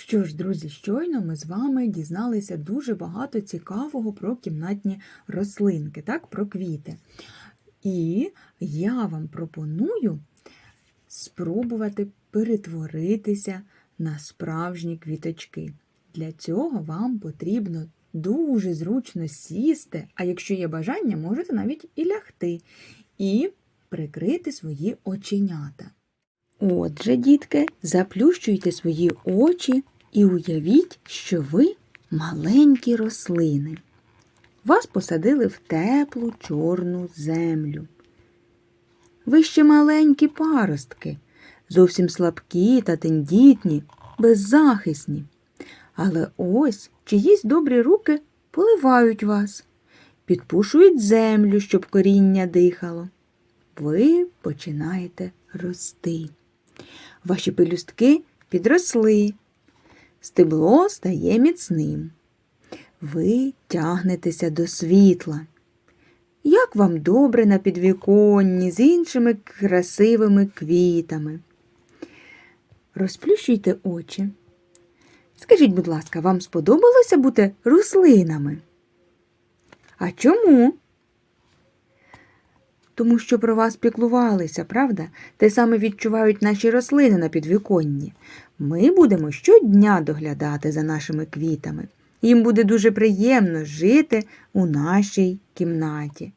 Що ж, друзі, щойно ми з вами дізналися дуже багато цікавого про кімнатні рослинки, так, про квіти. І я вам пропоную спробувати перетворитися на справжні квіточки. Для цього вам потрібно дуже зручно сісти, а якщо є бажання, можете навіть і лягти, і прикрити свої оченята. Отже, дітки, заплющуйте свої очі і уявіть, що ви маленькі рослини. Вас посадили в теплу чорну землю. Ви ще маленькі паростки, зовсім слабкі та тендітні, беззахисні. Але ось чиїсь добрі руки поливають вас, підпушують землю, щоб коріння дихало. Ви починаєте рости. Ваші пелюстки підросли, стебло стає міцним. Ви тягнетеся до світла. Як вам добре на підвіконні з іншими красивими квітами. Розплющуйте очі. Скажіть, будь ласка, вам сподобалося бути рослинами? А чому? Тому що про вас піклувалися, правда? Те саме відчувають наші рослини на підвіконні. Ми будемо щодня доглядати за нашими квітами. Їм буде дуже приємно жити у нашій кімнаті.